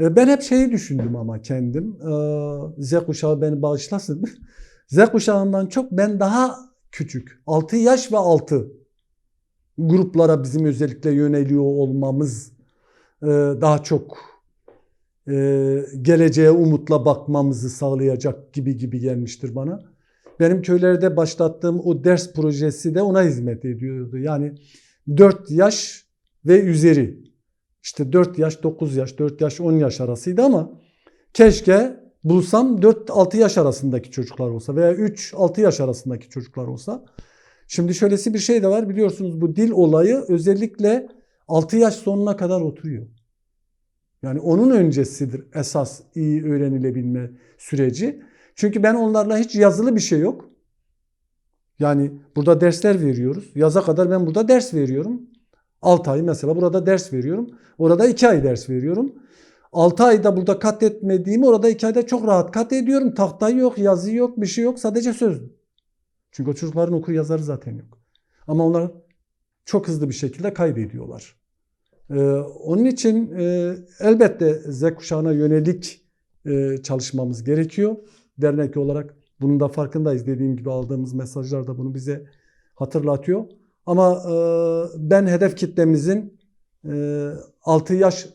E, Ben hep şeyi düşündüm ama kendim. e, Z kuşağı beni bağışlasın. Z kuşağından çok ben daha küçük. 6 yaş ve altı gruplara bizim özellikle yöneliyor olmamız e, daha çok geleceğe umutla bakmamızı sağlayacak gibi gibi gelmiştir bana. Benim köylerde başlattığım o ders projesi de ona hizmet ediyordu. Yani 4 yaş ve üzeri. İşte 4 yaş, 9 yaş, 4 yaş, 10 yaş arasıydı ama keşke bulsam 4-6 yaş arasındaki çocuklar olsa veya 3-6 yaş arasındaki çocuklar olsa. Şimdi şöylesi bir şey de var biliyorsunuz bu dil olayı özellikle 6 yaş sonuna kadar oturuyor. Yani onun öncesidir esas iyi öğrenilebilme süreci. Çünkü ben onlarla hiç yazılı bir şey yok. Yani burada dersler veriyoruz. Yaza kadar ben burada ders veriyorum. 6 ay mesela burada ders veriyorum. Orada 2 ay ders veriyorum. 6 ayda burada kat etmediğimi orada 2 ayda çok rahat kat ediyorum. Tahta yok, yazı yok, bir şey yok. Sadece söz. Çünkü o çocukların okur yazarı zaten yok. Ama onlar çok hızlı bir şekilde kaybediyorlar. Ee, onun için e, elbette Z kuşağına yönelik e, çalışmamız gerekiyor. Dernek olarak bunun da farkındayız. Dediğim gibi aldığımız mesajlar da bunu bize hatırlatıyor. Ama e, ben hedef kitlemizin e, 6 yaş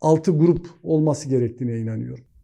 altı grup olması gerektiğine inanıyorum.